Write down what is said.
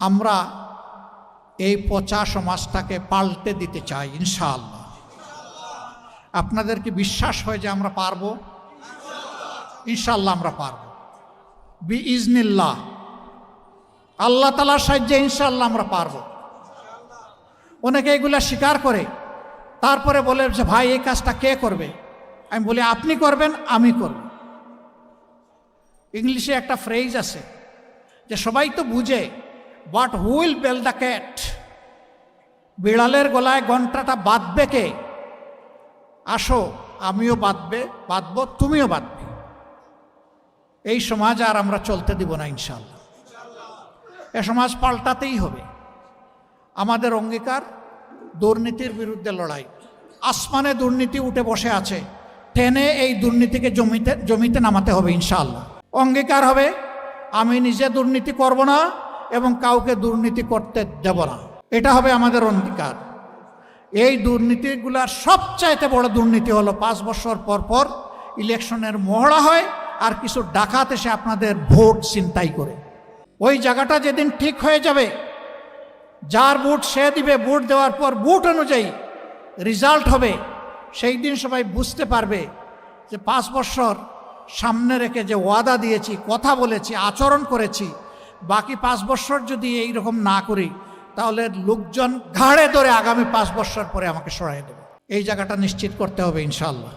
আমরা এই পচা সমাজটাকে পাল্টে দিতে চাই, ইনশাআল্লাহ। আপনাদের কি বিশ্বাস হয় যে আমরা পারব? ইনশাল্লাহ আমরা পারব। বি ইজনিল্লাহ আল্লাহ তালার সাহায্যে ইনশাআল্লাহ আমরা পারব। অনেকে এগুলা স্বীকার করে, তারপরে বলে যে, ভাই, এই কাজটা কে করবে? আমি বলি, আপনি করবেন, আমি করব। ইংলিশে একটা ফ্রেজ আছে যে, সবাই তো বুঝে but who will bell the cat বিড়ালের গলায় ঘন্টাটা বাঁধবে কে? আসো, আমিও বাঁধবে, বাঁধবো, তুমিও বাঁধবে। এই সমাজ আর আমরা চলতে দিব না ইনশাল্লাহ এ সমাজ পাল্টাতেই হবে। আমাদের অঙ্গীকার দুর্নীতির বিরুদ্ধে লড়াই। আসমানে দুর্নীতি উঠে বসে আছে। টেনে এই দুর্নীতিকে জমিতে জমিতে নামাতে হবে, ইনশাআল্লাহ। অঙ্গীকার হবে, আমি নিজে দুর্নীতি করব না এবং কাউকে দুর্নীতি করতে দেব না। এটা হবে আমাদের অঙ্গীকার। এই দুর্নীতিগুলার সবচাইতে বড় দুর্নীতি হলো পাঁচ বছর পর পর ইলেকশনের মহড়া হয় আর কিছু ডাকাত এসে আপনাদের ভোট চিন্তাই করে। ওই জায়গাটা যেদিন ঠিক হয়ে যাবে, যার বুট সে দিবে বুট দেওয়ার পর বুট অনুযায়ী রেজাল্ট হবে, সেই দিন সবাই বুঝতে পারবে যে পাঁচ বছর সামনে রেখে যে ওয়াদা দিয়েছি, কথা বলেছি, আচরণ করেছি বাকি পাঁচ বছর যদি এই রকম না করি, তাহলে লোকজন ঘাড়ে ধরে আগামী পাঁচ বছর পরে আমাকে সরাই দেবে। এই জায়গাটা নিশ্চিত করতে হবে ইনশাল্লাহ